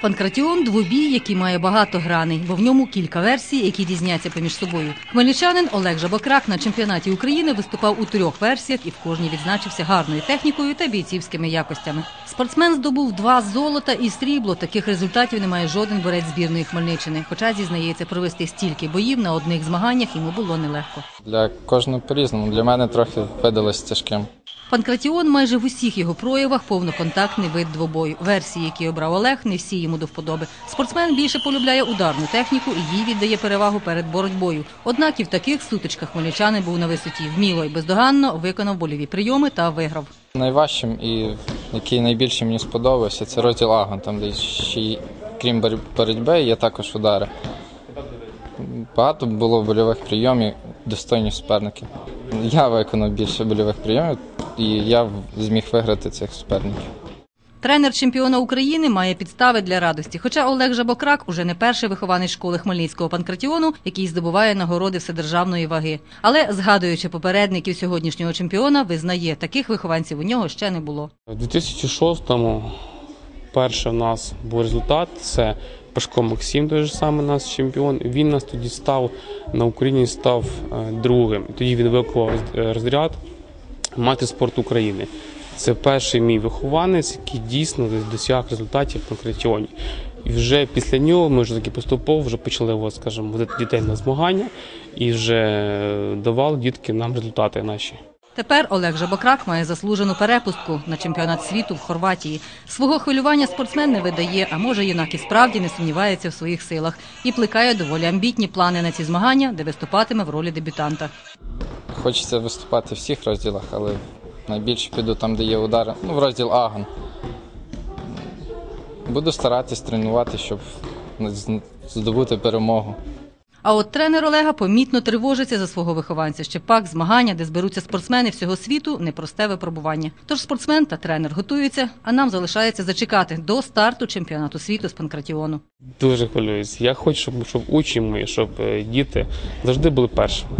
Панкратіон двобій, який має багато граней, бо в ньому кілька версій, які різняться поміж собою. Хмельничанин Олег Жабокрак на чемпіонаті України виступав у трьох версіях і в кожній відзначився гарною технікою та бійцівськими якостями. Спортсмен здобув два золота і срібло. Таких результатів не має жоден борець збірної Хмельниччини. Хоча зізнається, провести стільки боїв на одних змаганнях йому було нелегко. Для кожного по-різному. Для мене трохи видалось тяжким. Панкратіон майже в усіх його проявах повноконтактний вид двобою. Версії, які обрав Олег, не всі йому до вподоби. Спортсмен більше полюбляє ударну техніку і їй віддає перевагу перед боротьбою. Однак і в таких сутичках хмельничанин був на висоті. Вміло і бездоганно виконав больові прийоми та виграв. Найважчим і який найбільше мені сподобався, це розділ Агон, там де ще крім бор- боротьби є також удари. Багато було больових прийомів, достойні суперники. Я виконав більше больових прийомів і я зміг виграти цих суперників. Тренер чемпіона України має підстави для радості. Хоча Олег Жабокрак уже не перший вихованець школи Хмельницького панкратіону, який здобуває нагороди вседержавної ваги. Але згадуючи попередників сьогоднішнього чемпіона, визнає, таких вихованців у нього ще не було. У 2006-му перший у нас був результат. Це Пашко Максим, той же самий наш чемпіон. Він нас тоді став на Україні став е, другим. Тоді він виконав роз- розряд мати спорт України. Це перший мій вихованець, який дійсно досяг результатів на Кретіоні. І вже після нього ми вже таки поступово вже почали от, скажімо, водити дітей на змагання і вже е, давали дітки нам результати наші. Тепер Олег Жабокрак має заслужену перепустку на чемпіонат світу в Хорватії. Свого хвилювання спортсмен не видає, а може юнак і справді не сумнівається в своїх силах і плекає доволі амбітні плани на ці змагання, де виступатиме в ролі дебютанта. Хочеться виступати в всіх розділах, але найбільше піду там, де є удари. Ну, в розділ Агон. Буду старатись тренувати, щоб здобути перемогу. А от тренер Олега помітно тривожиться за свого вихованця. Ще пак змагання, де зберуться спортсмени всього світу, непросте випробування. Тож спортсмен та тренер готуються, а нам залишається зачекати до старту чемпіонату світу з панкратіону. Дуже хвилююсь. Я хочу, щоб, учні мої, щоб е, діти завжди були першими.